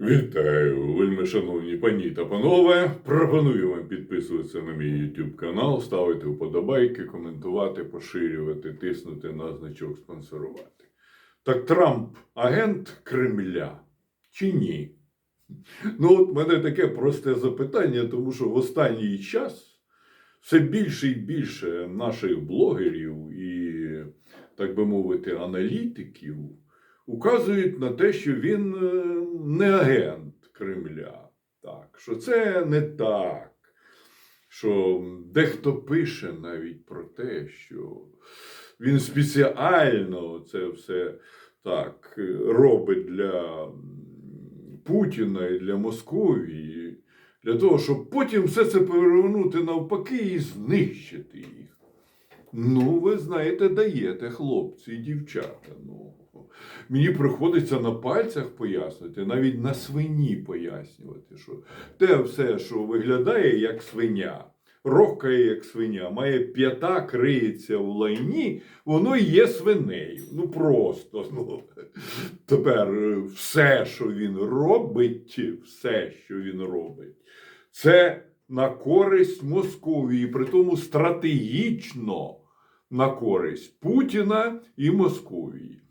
Вітаю, вельми шановні пані та панове. Пропоную вам підписуватися на мій YouTube канал, ставити вподобайки, коментувати, поширювати, тиснути на значок спонсорувати. Так Трамп агент Кремля чи ні? Ну, от мене таке просте запитання, тому що в останній час все більше і більше наших блогерів і, так би мовити, аналітиків указують на те, що він е, не агент Кремля. Так, що це не так. Що дехто пише навіть про те, що він спеціально це все так робить для Путіна і для Московії, для того, щоб потім все це повернути навпаки і знищити їх. Ну, ви знаєте, даєте, хлопці і дівчата. Ну, мені приходиться на пальцях пояснити, навіть на свині пояснювати, що те все, що виглядає як свиня, рохкає як свиня, має п'ята, криється в лайні, воно і є свинею. Ну просто. Ну. Тепер е, все, що він робить, все, що він робить, це на користь Московії, при тому стратегічно на користь Путіна і Московії.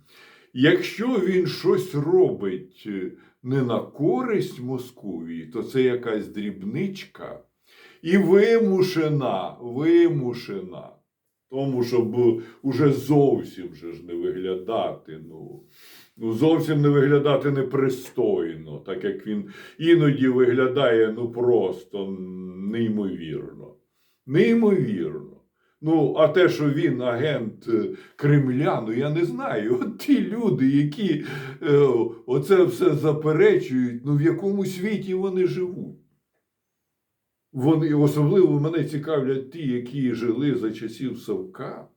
Якщо він щось робить е, не на користь Московії, то це якась дрібничка і вимушена, вимушена. Тому, щоб уже зовсім же ж не виглядати, ну, ну зовсім не виглядати непристойно, так як він іноді виглядає ну просто неймовірно. Неймовірно. Ну, а те, що він агент е, Кремля, ну я не знаю. От ті люди, які е, оце все заперечують, ну в якому світі вони живуть. Вони особливо мене цікавлять ті, які жили за часів Савка.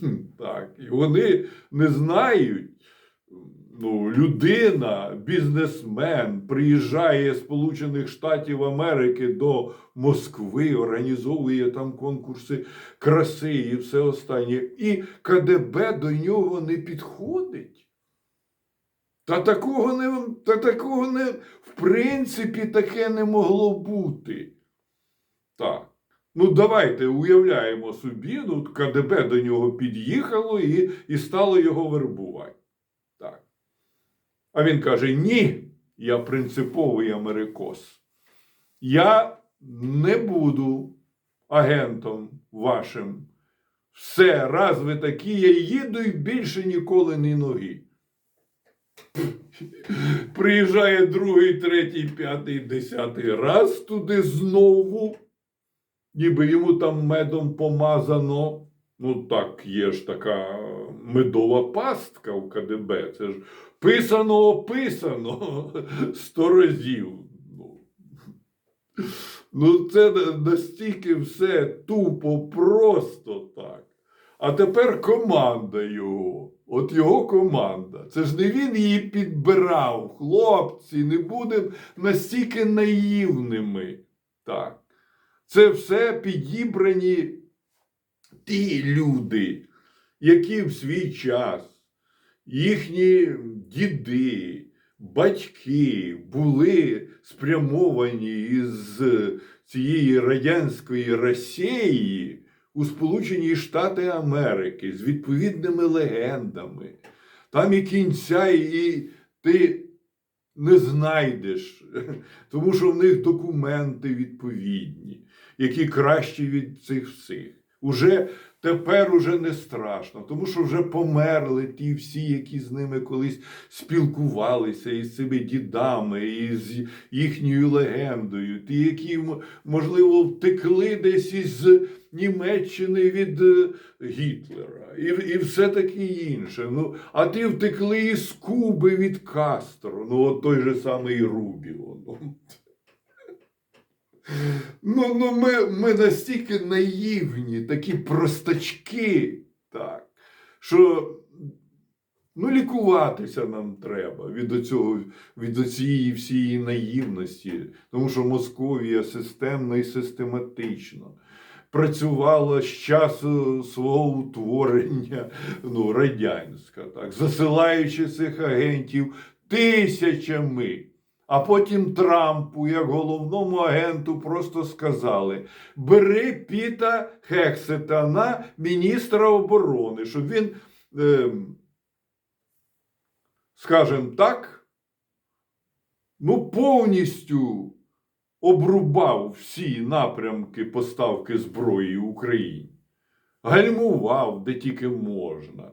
Хм, Так, і вони не знають. Ну, людина, бізнесмен, приїжджає з Сполучених Штатів Америки до Москви, організовує там конкурси краси і все останнє. І КДБ до нього не підходить. Та такого не, та такого не, в принципі, таке не могло бути. Так. Ну, давайте уявляємо собі, ну, КДБ до нього під'їхало і, і стало його вербувати. А він каже: ні, я принциповий америкос. Я не буду агентом вашим. Все, раз ви такі, я їду і більше ніколи ні ноги. Приїжджає другий, третій, п'ятий, десятий раз туди знову, ніби йому там медом помазано. Ну так, є ж така медова пастка в КДБ. Це ж писано описано сто разів. Ну, це настільки все тупо, просто так. А тепер команда його. От його команда. Це ж не він її підбирав. Хлопці, не будемо настільки наївними. Так. Це все підібрані ті люди, які в свій час, їхні діди, батьки були спрямовані із цієї радянської Росії у Сполучені Штати Америки з відповідними легендами. Там і кінця, і ти не знайдеш, тому що в них документи відповідні, які кращі від цих всіх. Уже тепер уже не страшно, тому що вже померли ті всі, які з ними колись спілкувалися із цими дідами, і з їхньою легендою, ті, які, можливо, втекли десь із Німеччини від е, Гітлера, і, і все таке інше. Ну, а ті втекли із Куби від Кастро, ну от той же самий Рубіо. Ну. Ну, ми, ми настільки наївні, такі простачки, так, що ну, лікуватися нам треба від оцього, від цієї всієї наївності, тому що Московія системно і систематично працювала з часу свого утворення ну, радянська, так, засилаючи цих агентів тисячами А потім Трампу, як головному агенту, просто сказали: бери Піта Хексета на міністра оборони, щоб він, е, скажімо так, ну, повністю обрубав всі напрямки поставки зброї Україні, гальмував де тільки можна.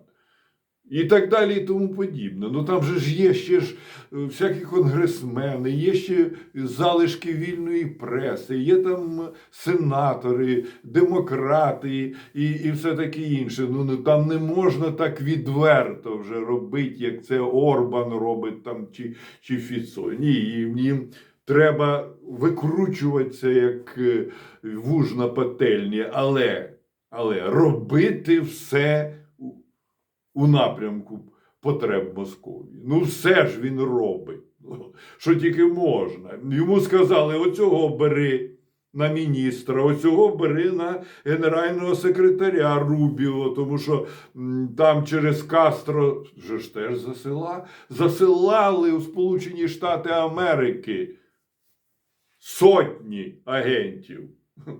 І так далі, і тому подібне. Ну там же ж є ще ж е, всякі конгресмени, є ще залишки вільної преси, є там сенатори, демократи і, і все таке інше. Ну ну, там не можна так відверто вже робити, як це Орбан робить там чи, чи Фіцо. Ні, їм, треба викручуватися як е, вуж на пательні, але, але робити все у- напрямку потреб Московії. Ну, все ж він робить, що тільки можна. Йому сказали: оцього бери на міністра, оцього бери на генерального секретаря Рубіо, тому що там через Кастро вже ж теж засила, засилали у Сполучені Штати Америки сотні агентів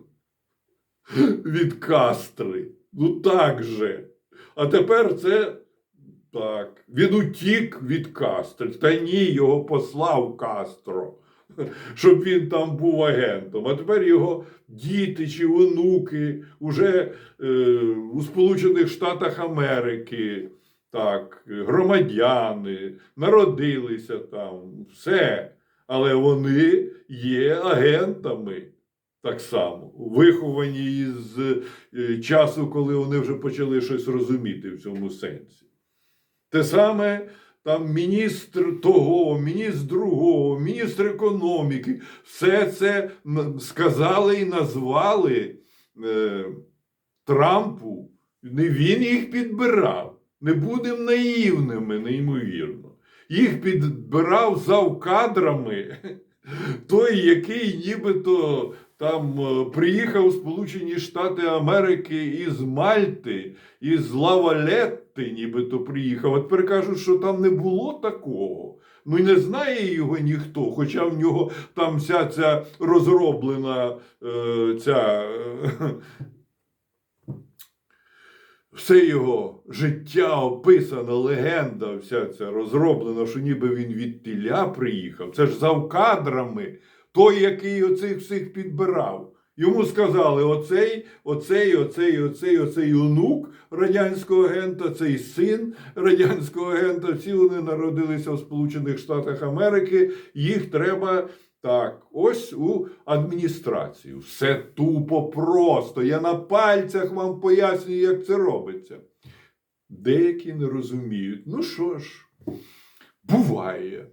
від Кастри. Ну так же. А тепер це так. Він утік від Кастри. Та ні, його послав Кастро, щоб він там був агентом. А тепер його діти чи онуки уже е, у Сполучених Штатах Америки. Так, громадяни, народилися там, все. Але вони є агентами так само, виховані із е, часу, коли вони вже почали щось розуміти в цьому сенсі. Те саме там міністр того, міністр другого, міністр економіки, все це сказали і назвали е, Трампу. Не він їх підбирав. Не будемо наївними, неймовірно. Їх підбирав завкадрами той, який нібито там е, приїхав у Сполучені Штати Америки із Мальти, із Лавалетти, нібито приїхав. А тепер кажуть, що там не було такого. Ну і не знає його ніхто, хоча в нього там вся ця розроблена е, ця. е, все його життя описана, легенда, вся ця розроблена, що ніби він від тіля приїхав. Це ж завкадрами, той, який оцих всіх підбирав. Йому сказали: оцей, оцей, оцей, оцей, оцей онук радянського агента, цей син радянського агента. Всі вони народилися в Сполучених Штатах Америки. Їх треба так, ось у адміністрацію. Все тупо просто. Я на пальцях вам пояснюю, як це робиться. Деякі не розуміють. Ну що ж, буває.